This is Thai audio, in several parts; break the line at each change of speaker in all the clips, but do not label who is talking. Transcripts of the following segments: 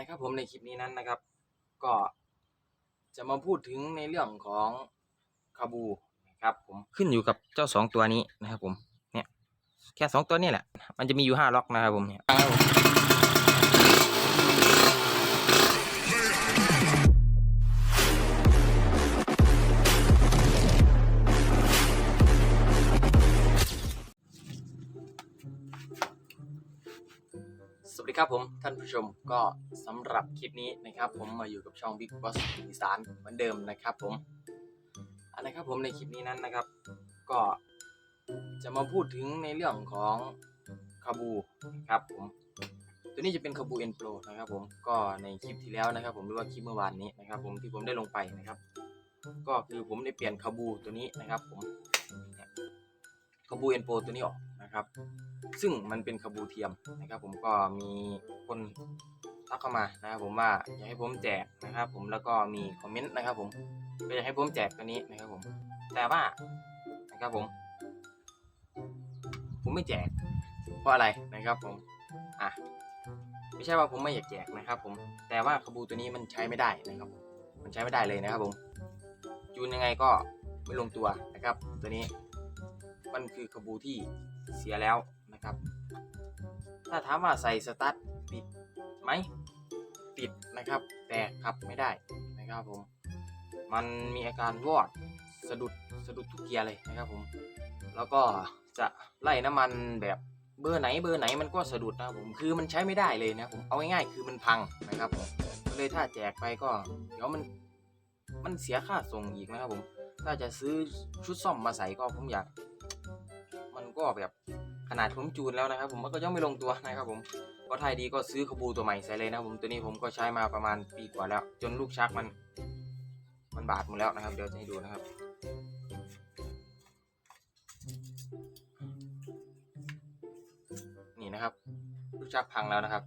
นะครับ ผมในคลิปนี้นั้นนะครับ ก็จะมาพูดถึงในเรื่องของคาบูนะครับ ผมขึ้นอยู่กับเจ้าสองตัวนี้นะครับ ผมเนี่ยแค่สองตัวนี่แหละ มันจะมีอยู่ห้าล็อกนะครับผมเนี่ย สวัสดีครับผมท่านผู้ชมก็สำหรับคลิปนี้นะครับ ผมมาอยู่กับช่อง Big Boss อีสานเหมือนเดิมนะครับผมอันนะครับผมในคลิปนี้นั้นนะครับ ก็จะมาพูดถึงในเรื่องของคาบูนะครับผมตัวนี้จะเป็นคาบูเอ็นโปรนะครับผมก็ในคลิปที่แล้วนะครับ ผมหรือว่าคลิปเมื่อวานนี้นะครับ ผมที่ผมได้ลงไปนะครับ ก็คือผมได้เปลี่ยนคาบูตัวนี้นะครับ ผมคาบูเอ็นโปรตัวนี้ออก นะครับ ซึ่งมันเป็นคาบูเทียมนะครับ ผมก็มีคนทักเข้ามานะครับผมว่าอยากให้ผมแจกนะครับ ผมแล้วก็มีคอมเมนต์นะครับ ผมก็อยากให้ผมแจกตัวนี้นะครับ ผม แต่ว่านะครับผม ผมไม่แจก เพราะอะไรนะครับ ผมอะไม่ใช่ว่าผมไม่อยากแจกนะครับ ผม แต่ว่าคาบูตัวนี้มันใช้ไม่ได้นะครับมมันใช้ไม่ได้เลยนะครับ ผมจูนยังไงก็ไม่ลงตัวนะครับ ตัวนี้ มันคือคาบูที่เสียแล้วนะครับ ถ้าถามว่าใส่สตาร์ทติดไหมติดนะครับ แต่ขับไม่ได้นะครับผม มันมีอาการวอดสะดุดสะดุดทุกเกียร์เลยนะครับผม แล้วก็จะไล่น้ำมันแบบเบอร์ไหนเบอร์ไหนมันก็สะดุดนะครับผมคือมันใช้ไม่ได้เลยนะครับผมเอาง่ายๆคือมันพังนะครับผมก็เลยถ้าแจกไปก็เดี๋ยวมันมันเสียค่าส่งอีกนะครับผม ถ้าจะซื้อชุดซ่อมมาใส่ก็ผมอยาก มันก็แบบขนาดผมจูนแล้วนะครับ ผมมันก็ยังไม่ลงตัวนะครับผมก็ทายดีก็ซื้อคาบูตัวใหม่ใส่เลยนะครับผมตัวนี้ผมก็ใช้มาประมาณปีกว่าแล้ว จนลูกชักมัน มันบาดหมดแล้วนะครับ เดี๋ยวจะให้ดูนะครับนี่นะครับ ลูกชักพังแล้วนะครับ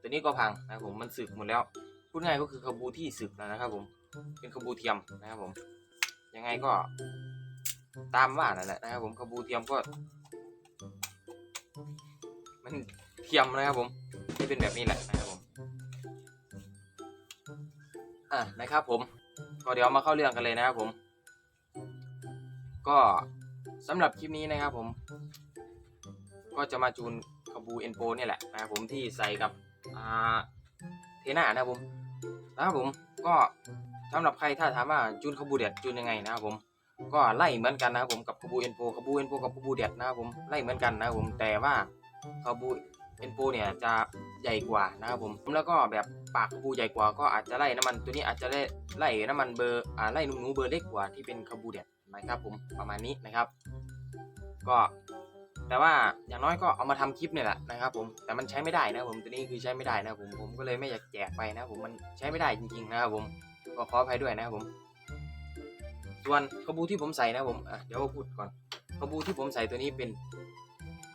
ตัวนี้ก็พังนะครับผมมันสึกหมดแล้วพูดง่ายก็คือคาบูที่สึกแล้วนะครับ ผมเป็นคาบูเทียมนะครับผมยังไงก็ ตามว่านั่นแหละนะครับผมคาบูเทียมก็ มันเทียมนะครับผมที่เป็นแบบนี้แหละนะครับผมอะนะครับผมก็เดี๋ยวมาเข้าเรื่องกันเลยนะครับผม ก็สำหรับคลิปนี้นะครับผม ก็จะมาจูนคาบูเอ็นโปนี่แหละนะครับผมที่ใส่กับอ่าเทน่านะครับผมนะครับผมก็สำหรับใครถ้าถามว่าจูนคาบูเด็ดจูนยังไงนะครับผม ก็ไล่เหมือนกันนะครับผมกับคาบูเอ็นโปคาบูเอ็นโปกับคาบูเด็ดนะครับผมไล่เหมือนกันนะครับผมแต่ว่าคาบูเอ็นโปเนี่ยจะใหญ่กว่านะครับผมแล้วก็แบบปากคาบูใหญ่กว่าก็อาจจะไล่น้ำมันตัวนี้อาจจะได้ไล่น้ำมันเบอร์อ่าไล่นุ่มหนูเบอร์เล็กกว่าที่เป็นคาบูเด็ดนะครับผมประมาณนี้นะครับ ก็แต่ว่าอย่างน้อยก็เอามาทำคลิปเนี่ยแหละนะครับผมแต่มันใช้ไม่ได้นะครับผมตัวนี้คือใช้ไม่ได้นะครับผมผมก็เลยไม่อยากแจกไปนะครับผมมันใช้ไม่ได้จริงๆนะครับผมก็ขออภัยด้วยนะครับผม ส่วนขบูที่ผมใส่นะผมอะเดี๋ยวพูดก่อนขบูที่ผมใส่ตัวนี้เป็น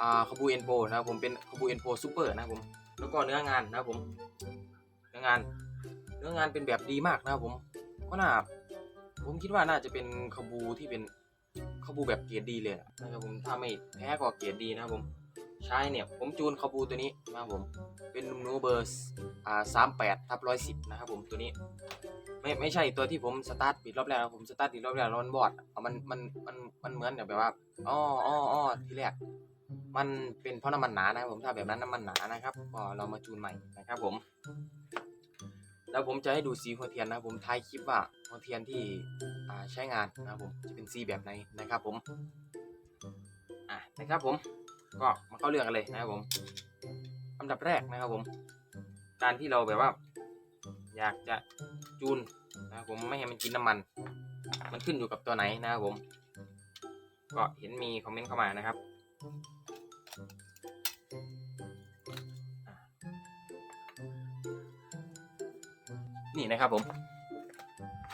อ่าขบูเอ็นโปนะครับผมเป็นขบูเอ็นโปซูเปอร์นะผมแล้วก็เนื้องานนะครับผมเนื้องาน เนื้องานเป็นแบบดีมากนะครับผมก็น่าผมคิดว่าน่าจะเป็นขบูที่เป็นขบูแบบเกรดดีเลยนะครับผมถ้าไม่แพ้ก็เกรดดีนะครับผมใช้เนี่ยผมจูนขบูตัวนี้นะครับผมเป็นนุ่มนูเบอร์อ่าสามแปดทับร้อยสิบนะครับผมตัวนี้ ไม่ไม่ใช่ตัวที่ผมสตาร์ทปิดรอบแรกนะผมสตาร์ทปิดรอบแรกแล้วมันบอดเอามันมันมันมันเหมือนแบบว่าอ้ออ้ออ้อที่แรกมันเป็นเพราะน้ำมันหนานะผมถ้าแบบนั้นน้ำมันหนานะครับก็เรามาจูนใหม่นะครับผม แล้วผมจะให้ดูสีหัวเทียนนะผมท้ายคลิปว่าหัวเทียนที่ใช้งานนะผมจะเป็นสีแบบไหนนะครับผมอะนะครับผมก็มาเข้าเรื่องกันเลยนะครับผมอันดับแรกนะครับผม การที่เราแบบว่า อยากจะจูนนะครับผมไม่ให้มันกินน้ำมัน มันขึ้นอยู่กับตัวไหนนะครับผม ก็เห็นมีคอมเมนต์เข้ามานะครับนี่นะครับผม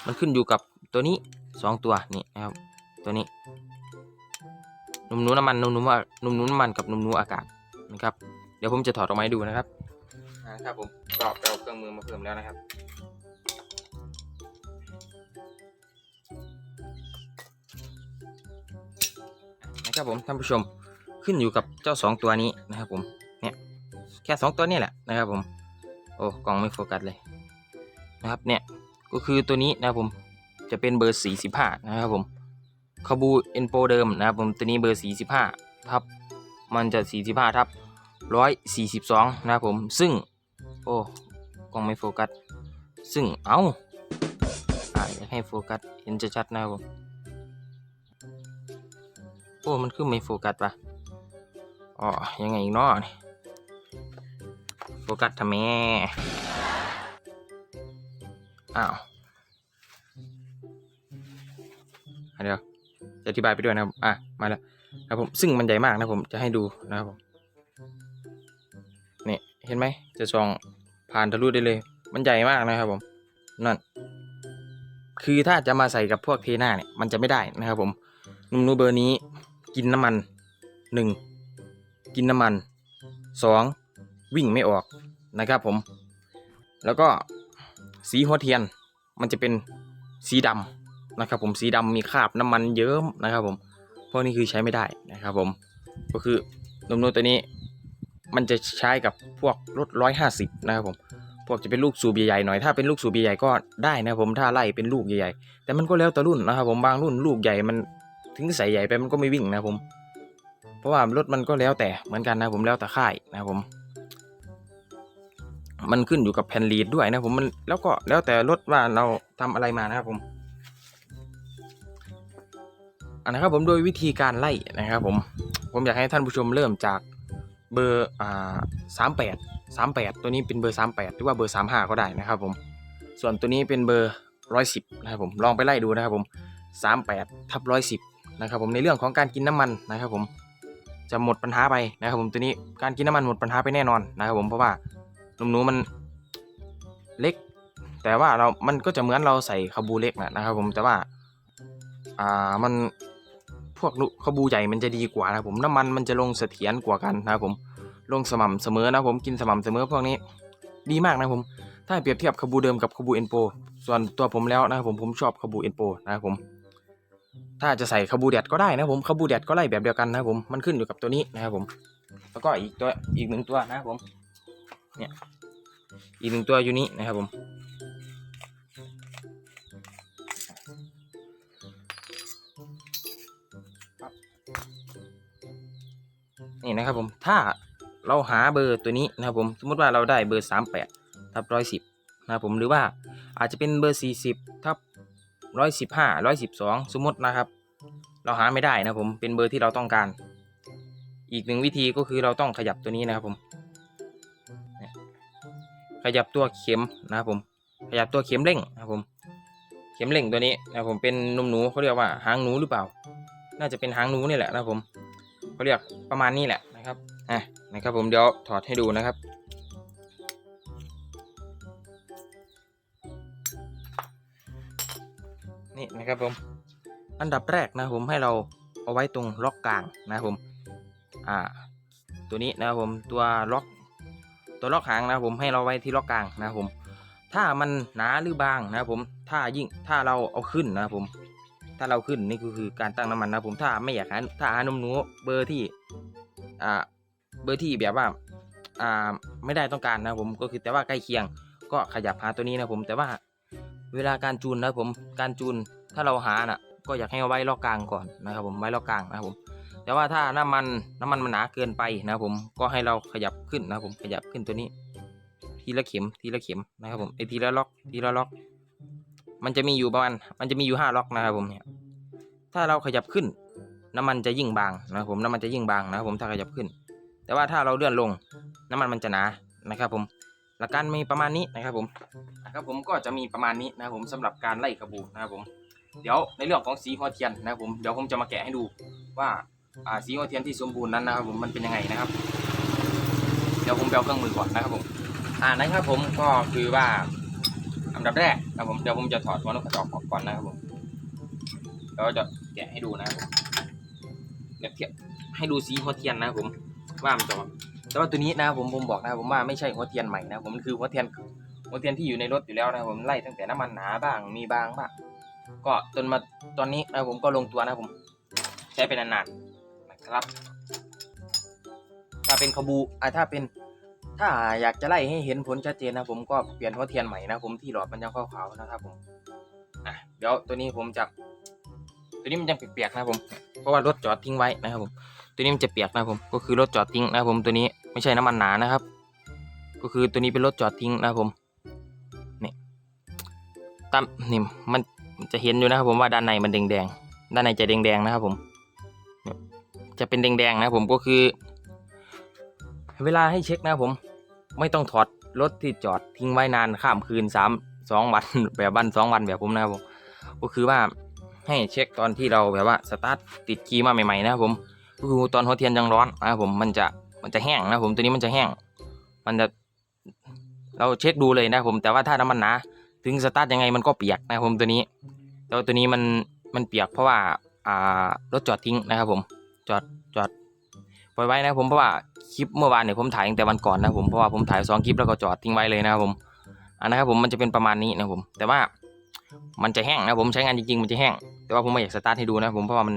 มันขึ้นอยู่กับตัวนี้สองตัวนี่นะครับ ตัวนี้นุ่มนูน้ำมันนุ่มนูว่านุ่มนูน้ำมันกับนุ่มนูอากาศนะครับ เดี๋ยวผมจะถอดออกมาให้ดูนะครับนะครับผม ก็ไปเอาเครื่องมือมาเพิ่มแล้วนะครับนะครับผมท่านผู้ชมขึ้นอยู่กับเจ้าสองตัวนี้นะครับผมเนี่ยแค่สองตัวนี่แหละนะครับผมโอ้กล่องไม่โฟกัสเลยนะครับเนี่ยก็คือตัวนี้นะครับผมจะเป็นเบอร์ 45 นะครับผมคาบูเอ็นโปเดิมนะครับผมตัวนี้เบอร์ 45ทับมันจะ 45ทับ142 นะครับผมซึ่ง โอ้กล้องไม่โฟกัส ซึ่งเอา้าอ่าอยากให้โฟกัส เห็นชัดๆนะครับผมโอ้มันคือไม่โฟกัสปะอ๋อ ยังไงอีกเนาะนี่โฟกัสทำไมอ้าวเดี๋ยวจะอธิบายไปด้วยนะครับ อะ มาแล้วครับผม ซึ่งมันใหญ่มากนะผม จะให้ดูนะครับผม นี่ เห็นไหม จะส่อง ผ่านทะลุได้เลย มันใหญ่มากนะครับผมนั่นคือถ้าจะมาใส่กับพวกเทน่าเนี่ยมันจะไม่ได้นะครับผมนุ่มนูเบอร์นี้กินน้ำมันหนึ่งกินน้ำมันสองวิ่งไม่ออกนะครับผม แล้วก็สีหัวเทียนมันจะเป็นสีดำนะครับผมสีดำมีคราบน้ำมันเยิ้มนะครับผมพวกนี้คือใช้ไม่ได้นะครับผมก็คือนุ่มนูตัวนี้ มันจะใช้กับพวกรถร้อยห้าสิบนะครับผม พวกจะเป็นลูกสูบใหญ่ๆหน่อยถ้าเป็นลูกสูบใหญ่ๆก็ได้นะผมถ้าไล่เป็นลูกใหญ่ๆแต่มันก็แล้วแต่รุ่นนะครับผมบางรุ่นลูกใหญ่มันถึงใส่ใหญ่ไปมันก็ไม่วิ่งนะผม เพราะว่ารถมันก็แล้วแต่เหมือนกันนะผมแล้วแต่ค่ายนะผม มันขึ้นอยู่กับแผ่นลีดด้วยนะผมมันแล้วก็แล้วแต่รถว่าเราทำอะไรมานะครับผมอันนะครับผมโดยวิธีการไล่นะครับผม ผมอยากให้ท่านผู้ชมเริ่มจาก เบอร์อ่าสามแปดสามแปดตัวนี้เป็นเบอร์สามแปดหรือว่าเบอร์สามห้าก็ได้นะครับผมส่วนตัวนี้เป็นเบอร์ร้อยสิบนะครับผมลองไปไล่ดูนะครับผมสามแปดทับร้อยสิบนะครับผมในเรื่องของการกินน้ำมันนะครับผมจะหมดปัญหาไปนะครับผมตัวนี้การกินน้ำมันหมดปัญหาไปแน่นอนนะครับผมเพราะว่าหนุ่มหนูมันเล็ก แต่ว่าเรา มันก็จะเหมือนเราใส่คาบูเล็กนะนะครับผมแต่ว่าอ่ามัน พวกคาบูใหญ่มันจะดีกว่านะผมน้ำมันมันจะลงเสถียรกว่ากันนะผมลงสม่ำเสมอนะผมกินสม่ำเสมอพวกนี้ ดีมากนะผม ถ้าเปรียบเทียบคาบูเดิมกับคาบูเอ็นโปส่วนตัวผมแล้วนะผมผมชอบคาบูเอ็นโปนะผม ถ้าจะใส่คาบูแดดก็ได้นะผมคาบูแดดก็ไล่แบบเดียวกันนะผมมันขึ้นอยู่กับตัวนี้นะครับผม แล้วก็อีกตัวอีกหนึ่งตัวนะครับผมเนี่ยอีกหนึ่งตัวอยู่นี้นะครับผม นี่นะครับผมถ้าเราหาเบอร์ตัวนี้นะครับผมสมมติว่าเราได้เบอร์สามแปดทับร้อยสิบนะครับผมหรือว่าอาจจะเป็นเบอร์สี่สิบทับร้อยสิบห้าร้อยสิบสองสมมตินะครับ เราหาไม่ได้นะผมเป็นเบอร์ที่เราต้องการ อีกหนึ่งวิธีก็คือเราต้องขยับตัวนี้นะครับผมขยับตัวเข็มนะครับผม ขยับตัวเข็มเร่งนะครับผม เข็มเร่งตัวนี้นะครับผมเป็นนมหนูเขาเรียกว่าหางหนูหรือเปล่า น่าจะเป็นหางหนูนี่แหละนะครับผม เขาเรียกประมาณนี้แหละนะครับอะนะครับผมเดี๋ยวถอดให้ดูนะครับนี่นะครับผมอันดับแรกนะผมให้เราเอาไว้ตรงล็อกกลางนะครับผมอ่าตัวนี้นะครับผมตัวล็อกตัวล็อกหางนะครับผมให้เราไว้ที่ล็อกกลางนะครับผมถ้ามันหนาหรือบางนะครับผมถ้ายิ่งถ้าเราเอาขึ้นนะครับผม ถ้าเราขึ้นนี่ก็คือการตั้งน้ำมันนะผมถ้าไม่อยากหาถ้าหานมหนูเบอร์ที่อ่าเบอร์ที่แบบว่าอ่าไม่ได้ต้องการนะผมก็คือแต่ว่าใกล้เคียงก็ขยับหาตัวนี้นะผมแต่ว่าเวลาการจูนนะผมการจูนถ้าเราหาน่ะ ก็อยากให้เอาไว้ล็อกกลางก่อนนะครับผมไว้ล็อกกลางนะครับผม แต่ว่าถ้าน้ำมันน้ำมันมันหนาเกินไปนะครับผมก็ให้เราขยับขึ้นนะครับผมขยับขึ้นตัวนี้ ทีละเข็มทีละเข็มนะครับผมไอทีละล็อกทีละล็อก มันจะมีอยู่ประมาณมันจะมีอยู่ห้าล็อกนะครับผมเนี่ยถ้าเราขยับขึ้นน้ำมันจะยิ่งบางนะครับผมน้ำมันจะยิ่งบางนะครับผมถ้าขยับขึ้น แต่ว่าถ้าเราเลื่อนลงน้ำมันมันจะหนานะครับผมหลักการมีประมาณนี้นะครับผมนะครับผมก็จะมีประมาณนี้นะครับผมสำหรับการไล่กระบูนะครับผมเดี๋ยวในเรื่องของสีหัวเทียนนะครับผมเดี๋ยวผมจะมาแกะให้ดูว่าอ่าสีหัวเทียนที่สมบูรณ์นั้นนะครับผมมันเป็นยังไงนะครับ เดี๋ยวผมไปเอาเครื่องมือก่อนนะครับผมอ่านะครับผมก็คือว่า อันดับแรกนะผมเดี๋ยวผมจะถอดหัวนกกระจอกออกก่อนนะครับผมแล้วจะแกะให้ดูนะครับเดี๋ยวเทียบให้ดูสีหัวเทียนนะครับผมว่ามันจะแต่ว่าตัวนี้นะครับผมผมบอกนะครับผมว่าไม่ใช่หัวเทียนใหม่นะครับผมมันคือหัวเทียนหัวเทียนที่อยู่ในรถอยู่แล้วนะครับผมไล่ตั้งแต่น้ำมันหนาบ้างมีบางบ้างก็จนมาตอนนี้นะครับผมก็ลงตัวนะครับผมใช้ไปนานๆนะครับ ถ้าเป็นขบูอ่าถ้าเป็น ถ้าอยากจะไล่ให้เห็นผลชัดเจนนะผมก็เปลี่ยนหัวเทียนใหม่นะผมที่หลอดมันยังขาวๆนะครับผมอะเดี๋ยวตัวนี้ผมจะ ตัวนี้มันยังเปียกๆนะผม เพราะว่ารถจอดทิ้งไว้นะครับผม ตัวนี้มันจะเปียกนะผม ก็คือรถจอดทิ้งนะผมตัวนี้ไม่ใช่น้ำมันหนานะครับ ก็คือตัวนี้เป็นรถจอดทิ้งนะผมนี่ตามนี่มันจะเห็นอยู่นะครับผมว่าด้านในมันแดงๆด้านในจะแดงๆนะครับผม จะเป็นแดงๆนะผมก็คือ เวลาให้เช็คนะผม ไม่ต้องถอดรถที่จอดทิ้งไว้นานข้ามคืนสามสองวันแบบวันสองวันแบบผมนะครับผมก็คือว่าให้เช็คตอนที่เราแบบว่าสตาร์ทติดกีย์มาใหม่ๆนะครับผมก็คือตอนหัวเทียนยังร้อนนะครับผมมันจะมันจะแห้งนะผมตัวนี้มันจะแห้ง มันจะเราเช็คดูเลยนะผมแต่ว่าถ้าน้ำมันหนาถึงสตาร์ทยังไงมันก็เปียกนะครับผมตัวนี้แต่ว่าตัวนี้มันมันเปียกเพราะว่าอ่ารถจอดทิ้งนะครับผมจอดจอด ปล่อยไว้นะผมเพราะว่าคลิปเมื่อวานเนี่ยผมถ่ายตั้งแต่วันก่อนนะผมเพราะว่าผมถ่ายสองคลิปแล้วก็จอดทิ้งไว้เลยนะครับผมอันนะครับผมมันจะเป็นประมาณนี้นะผม แต่ว่ามันจะแห้งนะผมใช้งานจริงๆมันจะแห้ง แต่ว่าผมไม่อยากสตาร์ทให้ดูนะผมเพราะว่ามัน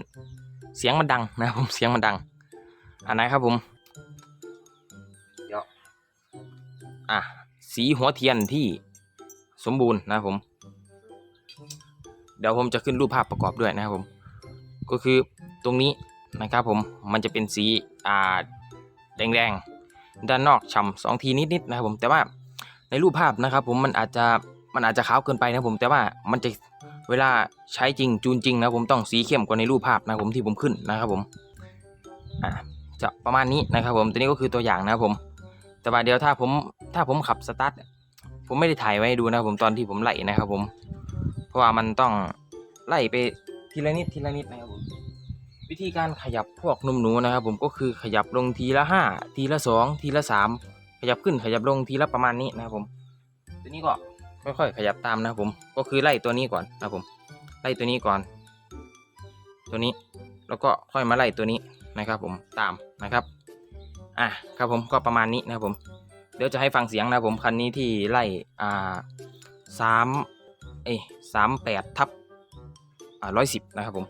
เสียงมันดังนะผมเสียงมันดัง อันนะครับผมเดี๋ยวอะสีหัวเทียนที่สมบูรณ์นะผม เดี๋ยวผมจะขึ้นรูปภาพประกอบด้วยนะครับผม ก็คือตรงนี้ นะครับผมมันจะเป็นสีอ่าแดงๆ ด้านนอกฉ่ำสองทีนิดๆนะครับผมแต่ว่าในรูปภาพนะครับผมมันอาจจะมันอาจจะขาวเกินไปนะครับผมแต่ว่ามันจะเวลาใช้จริงจูนจริงนะครับผมต้องสีเข้มกว่าในรูปภาพนะครับผมที่ผมขึ้นนะครับผมอะจะประมาณนี้นะครับผมตัวนี้ก็คือตัวอย่างนะครับผม แต่ว่าเดี๋ยวถ้าผมถ้าผมขับสตาร์ทผมไม่ได้ถ่ายไว้ดูนะครับผมตอนที่ผมไล่นะครับผม เพราะว่ามันต้องไล่ไปทีละนิดทีละนิดนะครับผม วิธีการขยับพวกนมหนูนะครับ ผมก็คือขยับลงทีละห้าทีละสองทีละสามขยับขึ้นขยับลงทีละประมาณนี้นะครับผมตัวนี้ก็ค่อยๆขยับตามนะครับผม ก็คือไล่ตัวนี้ก่อนนะครับผม ไล่ตัวนี้ก่อน ตัวนี้แล้วก็ค่อยมาไล่ตัวนี้นะครับ ผมตามนะครับอะครับผมก็ประมาณนี้นะครับผม เดี๋ยวจะให้ฟังเสียงนะครับผมคันนี้ที่ไล่อ่าสามเอ้สามแปดทับอ่าร้อยสิบนะครับผม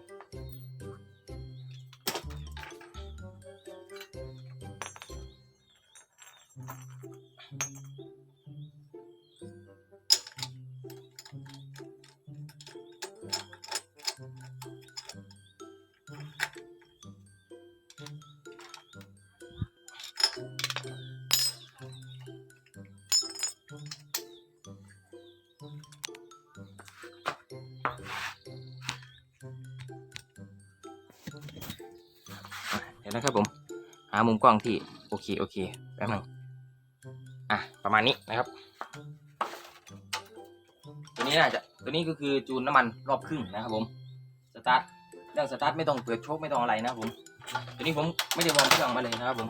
เดี๋ยวนะครับผม หามุมกล้องที่โอเคโอเคแป๊บนึงอะประมาณนี้นะครับ ตัวนี้น่าจะตัวนี้ก็คือจูนน้ำมันรอบครึ่งนะครับผมสตาร์ทเรื่องสตาร์ทไม่ต้องเปิดโชคไม่ต้องอะไรนะครับผมตัวนี้ผมไม่ได้วอร์มเครื่องมาเลยนะครับผม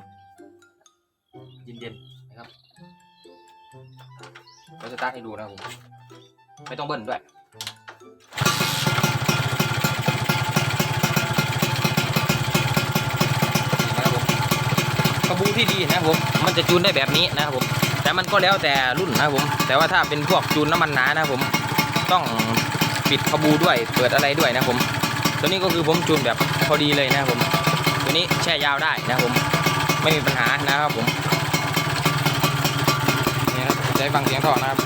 เย็นๆนะครับเราสตาร์ทให้ดูนะครับผมไม่ต้องเบิ้ลด้วยูที่ดีนะครับผม มันจะจูนได้แบบนี้นะครับผม แต่มันก็แล้วแต่รุ่นนะครับผม แต่ว่าถ้าเป็นพวกจูนน้ำมันหนานะครับผม ต้องปิดกระบูด้วย เปิดอะไรด้วยนะครับผม ตัวนี้ก็คือผมจูนแบบพอดีเลยนะครับผม ตัวนี้แช่ยาวได้นะครับผม ไม่มีปัญหานะครับผมนี่ครับจะให้ฟังเสียงท่อนะครับ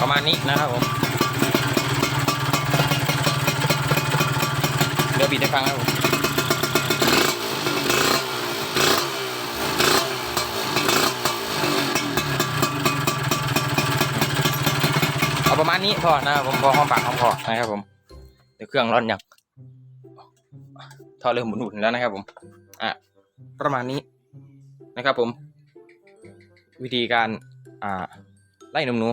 ประมาณนี้นะครับผม เดี๋ยวบีดให้ฟังนะครับผมเอาประมาณนี้พอนะครับผมพอหอมปากหอมคอนะครับผมเดี๋ยวเครื่องร้อนอยังท่อเริ่มหมุนๆแล้วนะครับผมอะประมาณนี้นะครับผม วิธีการอ่าไล่นมหนู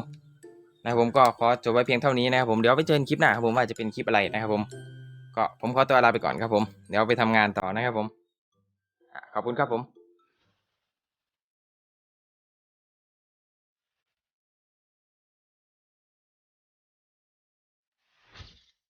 นะครับผมก็ขอจบไว้เพียงเท่านี้นะครับผมเดี๋ยวไปเจอกันคลิปหน้าครับผมว่าจะเป็นคลิปอะไรนะครับผม ก็ผมขอตัวลาไปก่อนครับผม เดี๋ยวไปทำงานต่อนะครับผม ขอบคุณครับผม